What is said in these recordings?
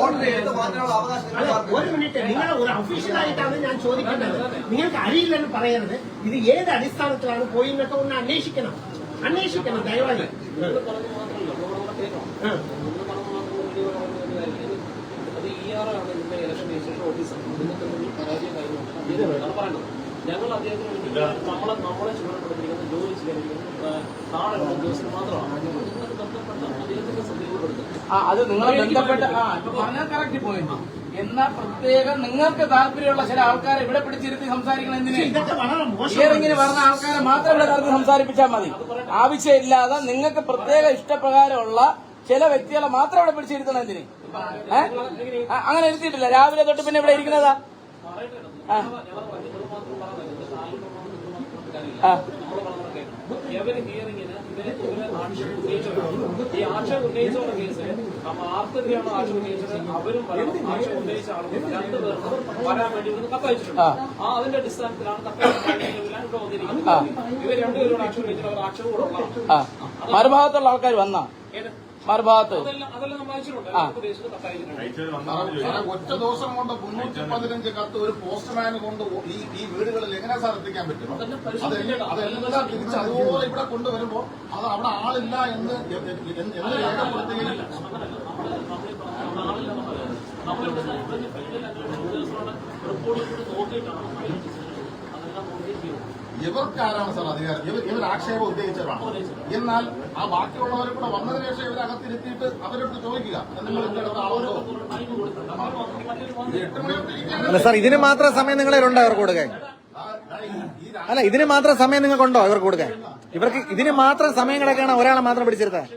Order ചെയ്തിട്ട് മാറ്റാനുള്ള അവകാശം ഒരു മിനിറ്റ്. നിങ്ങൾ ഒരു ഒഫീഷ്യലായിട്ടാണ് ഞാൻ ചോദിക്കേണ്ടത്. നിങ്ങൾക്ക് അറിയില്ലെന്ന് പറയരുത്. ഇത് ഏത് അടിസ്ഥാനത്തിലാണ് പോയി എന്നൊക്കെ ഒന്ന് അന്വേഷിക്കണം. അന്വേഷിക്കണം ദയവായി. ഞങ്ങൾ അദ്ദേഹത്തിന് വേണ്ടി നമ്മളെ നമ്മളെ ചുമതലപ്പെടുത്തിയിരിക്കുന്ന ജോലി ചെയ്യാൻ നാളെ ഉദ്യോഗസ്ഥർ മാത്രമാണ്. ബന്ധപ്പെട്ട അത് നിങ്ങൾ ബന്ധപ്പെട്ട ആ ഇപ്പൊ പറഞ്ഞത് കറക്റ്റ് പോയിന്റ് എന്നാ പ്രത്യേകം നിങ്ങൾക്ക് താല്പര്യമുള്ള ചില ആൾക്കാരെ ഇവിടെ പിടിച്ചിരുത്തി സംസാരിക്കണം എന്തിന്? ഹിയറിംഗിന് പറഞ്ഞ ആൾക്കാരെ മാത്രം ഇവിടെ കറക്റ്റ് സംസാരിപ്പിച്ചാൽ മതി. ആവശ്യമില്ലാതെ നിങ്ങൾക്ക് പ്രത്യേക ഇഷ്ടപ്രകാരമുള്ള ചില വ്യക്തികളെ മാത്രം ഇവിടെ പിടിച്ചിരുത്തണം എന്തിന്? അങ്ങനെ ഇരുത്തിയിട്ടില്ല. രാവിലെ തൊട്ട് പിന്നെ ഇവിടെ ഇരിക്കുന്നതാ? ആ. ആ. ഇവർ ഹിയറിംഗിന് ഇവരെ ആക്ഷേപം ഉന്നയിച്ചവരാണ് ഈ ആക്ഷേപം ഉന്നയിച്ചുള്ള കേസിൽ അപ്പൊ ആർക്കെതിരെയാണ് ആക്ഷേപം ഉന്നയിച്ചത്? അവരും വരണം ആക്ഷേപം ഉന്നയിച്ച ആളുകൾ രണ്ടുപേർക്കും വരാൻ വേണ്ടി ഇവിടുന്ന് കത്തയച്ചിട്ടുണ്ട് ആ. അതിന്റെ അടിസ്ഥാനത്തിലാണ് ഇവിടെ വന്നിരിക്കുന്നത്. ഇവർ രണ്ടുപേരോട് ആക്ഷേപം ഉന്നയിച്ചിട്ട് അവർ ആക്ഷേപം കൊടുക്കണം മറുഭാഗത്തുള്ള ആൾക്കാർ വന്നാ? ഏത്? മറുഭാഗത്ത്. അതെല്ലാം അതെല്ലാം ഒറ്റ ദിവസം കൊണ്ട് മുന്നൂറ്റി പതിനഞ്ച് കത്ത് ഒരു പോസ്റ്റ്മാന് കൊണ്ട് ഈ ഈ വീടുകളിൽ എങ്ങനെ സാർ എത്തിക്കാൻ പറ്റും? അതെല്ലാം അതെല്ലാം തിരിച്ച് അതുപോലെ ഇവിടെ കൊണ്ടുവരുമ്പോ അത് അവിടെ ആളില്ല എന്ന് എ- എന്ന് എന്ന് രേഖപ്പെടുത്തുകയും ഇവർക്ക് ആരാണ് സാർ അധികാരം? ഇവർ ഇവർ ആക്ഷേപം ഉദ്ദേശിച്ചവരാണ് എന്നാൽ ആ ബാക്കിയുള്ളവരെ കൂടെ വന്നതിന് ശേഷം ഇവരെ അകത്തിരുത്തിയിട്ട് അവരെടുത്ത് ചോദിക്കുക. അടുത്ത്. അല്ല സാർ ഇതിന് മാത്രം സമയം നിങ്ങളെ ഉണ്ടോ അവർക്ക് കൊടുക്കാൻ? അല്ല ഇതിന് മാത്രം സമയം നിങ്ങൾക്കുണ്ടോ ഇവർക്ക് കൊടുക്കാൻ? ഇവർക്ക് ഇതിന് മാത്രം സമയം കിടക്കാണ് ഒരാളെ മാത്രം പിടിച്ചെടുത്തത്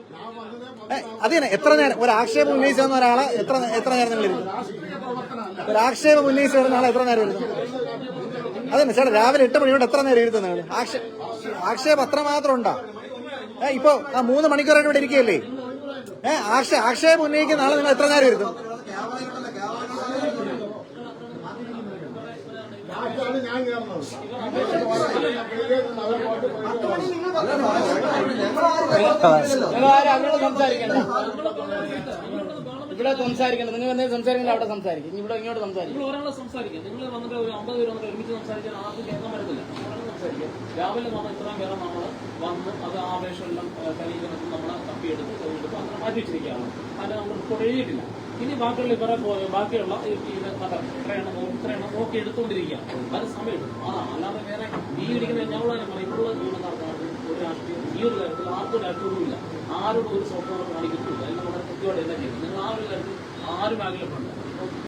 അത് തന്നെ. എത്ര നേരം? ഒരു ആക്ഷേപം ഉന്നയിച്ചു വന്ന ഒരാളെ എത്ര എത്ര നേരം നിങ്ങൾ ഇരുന്നു? ഒരു ആക്ഷേപം ഉന്നയിച്ചു വരുന്ന ആളെ എത്ര നേരം ഇരുന്നു? അതന്നെ ചേട്ടാ രാവിലെ എട്ട് മണിയോട് എത്ര നേരം ഇരുത്തുന്ന നിങ്ങൾ? ആക്ഷേ- മാത്രം ഉണ്ടോ? ഏ ഇപ്പൊ ആ മൂന്ന് മണിക്കൂറായിട്ട് ഇവിടെ ഇരിക്കുകയല്ലേ? ഏ ആക്ഷേ ആക്ഷേപം ഉന്നയിക്കുന്ന ആളെ നിങ്ങൾ എത്ര നേരം ഇരുത്തും? സംസാരിക്കണ്ട. ഇവിടെ സംസാരിക്കണം നിങ്ങൾ എന്തെങ്കിലും സംസാരിക്കണം അവിടെ സംസാരിക്കും. ഇവിടെ ഇങ്ങോട്ട് സംസാരിക്കും. ഒരാളെ സംസാരിക്കാം. നിങ്ങൾ വന്നിട്ട് ഒരു അമ്പത് പേര് വന്നിട്ട് ഒരുമിച്ച് സംസാരിക്കാൻ ആർക്കും കേൾക്കാൻ പറ്റത്തില്ല. സംസാരിക്കാം. രാവിലെ നമ്മൾ ഇത്രയും പേരെ നമ്മൾ വന്ന് അത് ആ വേഷമെല്ലാം കലീകരണത്തിൽ നമ്മളെ തപ്പിയെടുത്ത് കഴിഞ്ഞിട്ട് അങ്ങനെ മാറ്റി വെച്ചിരിക്കുകയാണ് അതിന് നമ്മൾ റിപ്പോർട്ട് എഴുതിയിട്ടില്ല ഇനി ബാക്കിയുള്ള ഇവരെ ബാക്കിയുള്ള ഈ ഈ ഇത്ര ഇത്രയെണ്ണം നോ- ഇത്രയെണ്ണം നോക്കി എടുത്തുകൊണ്ടിരിക്കുകയാണ്. അത് സമയമെടുക്കും ആ അല്ലാതെ വേറെ ഈ ഇരിക്കുന്ന ഞങ്ങൾ പറയും ഇപ്പോഴുള്ള ഒരു രാഷ്ട്രീയം. ഈ ഒരു കാര്യത്തിൽ ആർക്കും രാഷ്ട്രീയവും അറ്റൂറുമില്ല ആരോടും ഒരു സ്വപ്നം കാണിക്കുന്നില്ല എല്ലാം വളരെ കൃത്യമായിട്ട് എല്ലാം ചെയ്യുന്നത് നിങ്ങൾ ആ ഒരു കാര്യത്തിൽ ആരും ആഗ്രഹമുണ്ട്